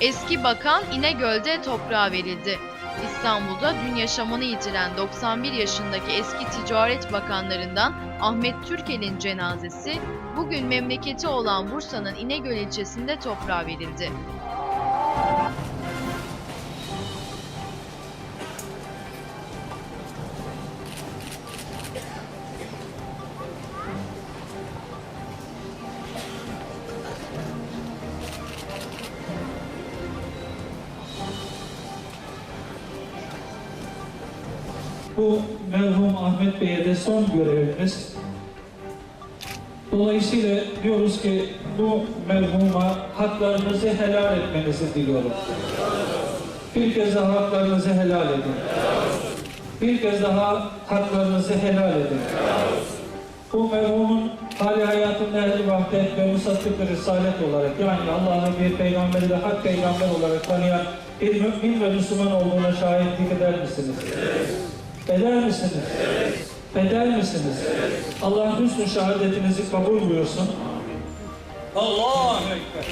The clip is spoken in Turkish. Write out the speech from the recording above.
Eski bakan İnegöl'de toprağa verildi. İstanbul'da dün yaşamını yitiren 91 yaşındaki eski ticaret bakanlarından Ahmet Türkel'in cenazesi bugün memleketi olan Bursa'nın İnegöl ilçesinde toprağa verildi. Bu merhum Ahmet Bey'e de son görevimiz. Dolayısıyla diyoruz ki bu merhuma haklarınızı helal etmenizi diliyorum. Bir kez daha haklarınızı helal edin. Bir kez daha haklarınızı helal edin. Bu merhumun hali hayatında ehli vahdet ve musattık risalet olarak yani Allah'ın bir peygamberi ve hak peygamber olarak tanıyan bir mümin ve Müslüman olduğuna şahitlik eder misiniz? Eder misiniz? Eder misiniz? Allah hüsnü şehadetinizi kabul buyursun. Ekber.